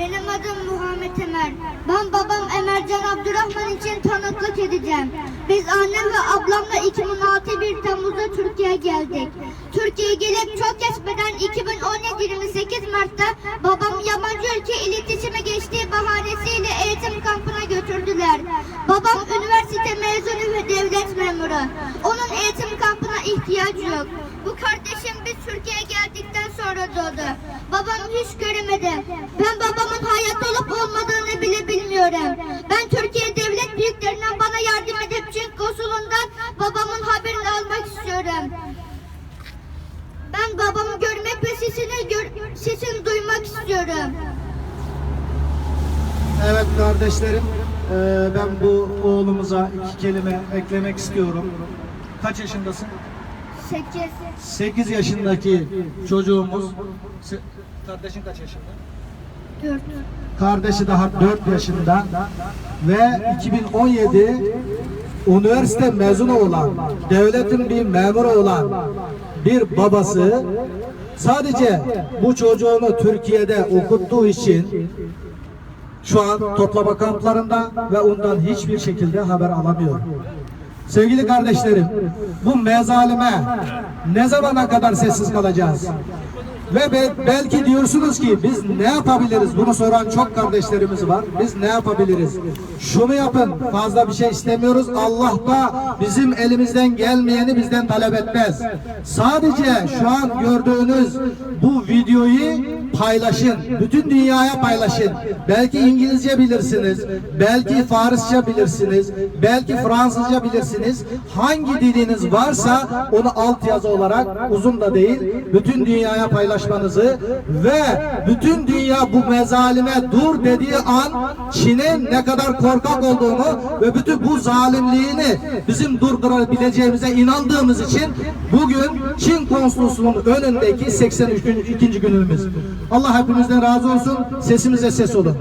Benim adım Muhammed Emer. Ben babam Emercan Abdurrahman için tanıklık edeceğim. Biz annem ve ablamla 2006 1 Temmuz'da Türkiye'ye geldik. Türkiye'ye gelip çok geçmeden 2017 28 Mart'ta babam yabancı ülke iletişime geçtiği bahanesiyle eğitim kampına götürdüler. Babam üniversite mezunu ve devlet memuru. Onun eğitim kampına ihtiyacı yok. Bu kardeşim biz Türkiye'ye geldikten sonra doğdu. Babam hiç göremedi. Ben babamın sesini gör, sesini duymak istiyorum. Evet kardeşlerim, eee, ben bu oğlumuza iki kelime eklemek istiyorum. Kaç yaşındasın? 8 8 yaşındaki çocuğumuz. Kardeşin kaç yaşında? 4 Kardeşi daha 4 yaşında ve 2017 üniversite mezunu olan, devletin bir memuru olan bir babası sadece bu çocuğunu Türkiye'de okuttuğu için şu an toplama kamplarında ve ondan hiçbir şekilde haber alamıyor. Sevgili kardeşlerim, bu mezalime ne zamana kadar sessiz kalacağız? Ve be- belki diyorsunuz ki biz ne yapabiliriz? Bunu soran çok kardeşlerimiz var. Biz ne yapabiliriz? Şunu yapın. Fazla bir şey istemiyoruz. Allah da bizim elimizden gelmeyeni bizden talep etmez. Sadece şu an gördüğünüz bu videoyu paylaşın. Bütün dünyaya paylaşın. Belki İngilizce bilirsiniz. Belki Farsça bilirsiniz. Belki Fransızca bilirsiniz. Hangi diliniz varsa onu altyazı olarak uzun da değil bütün dünyaya paylaşmanızı ve bütün dünya bu mezalime dur dediği an Çin'in ne kadar korkak olduğunu ve bütün bu zalimliğini bizim durdurabileceğimize inandığımız için bugün Çin konsolosunun önündeki 83. ikinci günümüz. Allah hepimizden razı olsun. Sesimize ses olun.